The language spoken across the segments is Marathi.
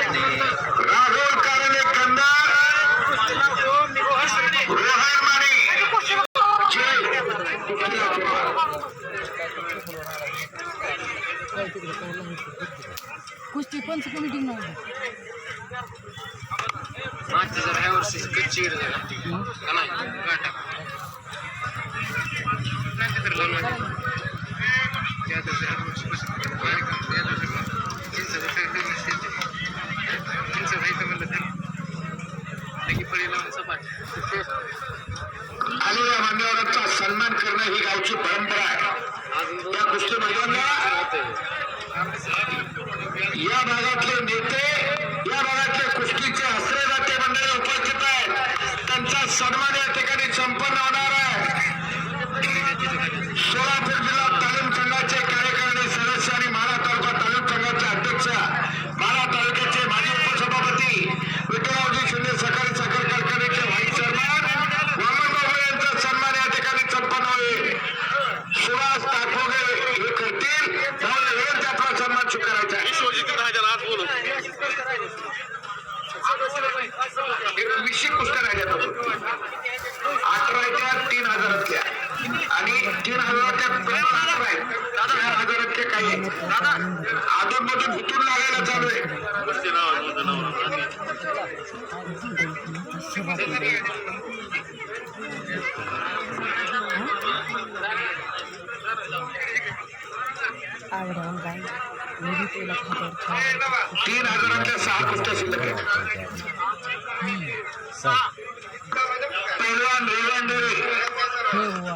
राघव कारणे कंदार रोहन माने कुस्ती पंच कमिटी नाही मागच्या जर ह्या वर्षी कच्ची नाही? आणि या मान्यवरांचा सन्मान करणं ही गावची परंपरा आहे. त्या कुस्ती मैदानाला या भागातले नेते या भागातले कुस्तीचे आश्रयदाते मंडळी उपस्थित आहेत. त्यांचा सन्मान अजून मधून भुतून लागायला चालू आहे. तीन हजारातल्या सहा कुस्त्या शिल्लक आहेत. पैलवान रेवांडरे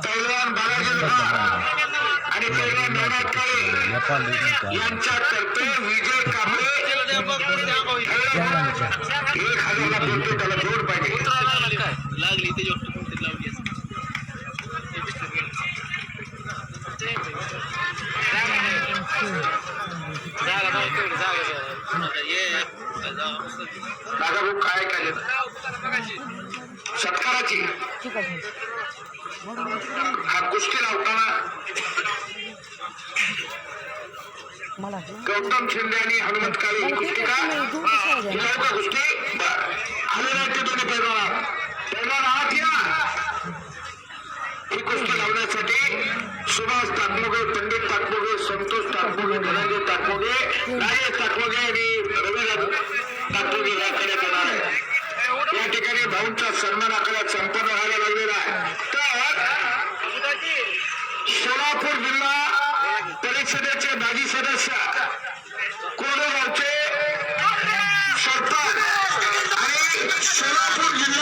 पैलवान बालाजी आणि पैलवान नवनाथ काळे यांच्यातर्फे विजय कांबळे. एक हजारला बोलतो त्याला जोड पाहिजे. लागली कोणतरी लावली. दादा भाऊ काय काय सत्काराची. हा कुस्ती लावताना गौतम शिंदे आणि हनुमंत काळे ही कुस्ती का? ही कुस्ती. आले नाही ते दोन्ही पैलवान. पैलवान आत या. ही कुस्ती लावण्यासाठी सुभाष ताकमोगे पंडित ताकमोगे संतोष ताकमोगे धनंजय ताकमोगे राजेश ताकमोगे आणि रवी ताकमोगे या करण्यात येणार आहे या ठिकाणी भाऊंचा सन्मान आपल्याला संपन्न व्हायला लागलेला आहे. तर सोलापूर जिल्हा परिषदेचे माजी सदस्य कोडगावचे सरपंच आणि सोलापूर जिल्हा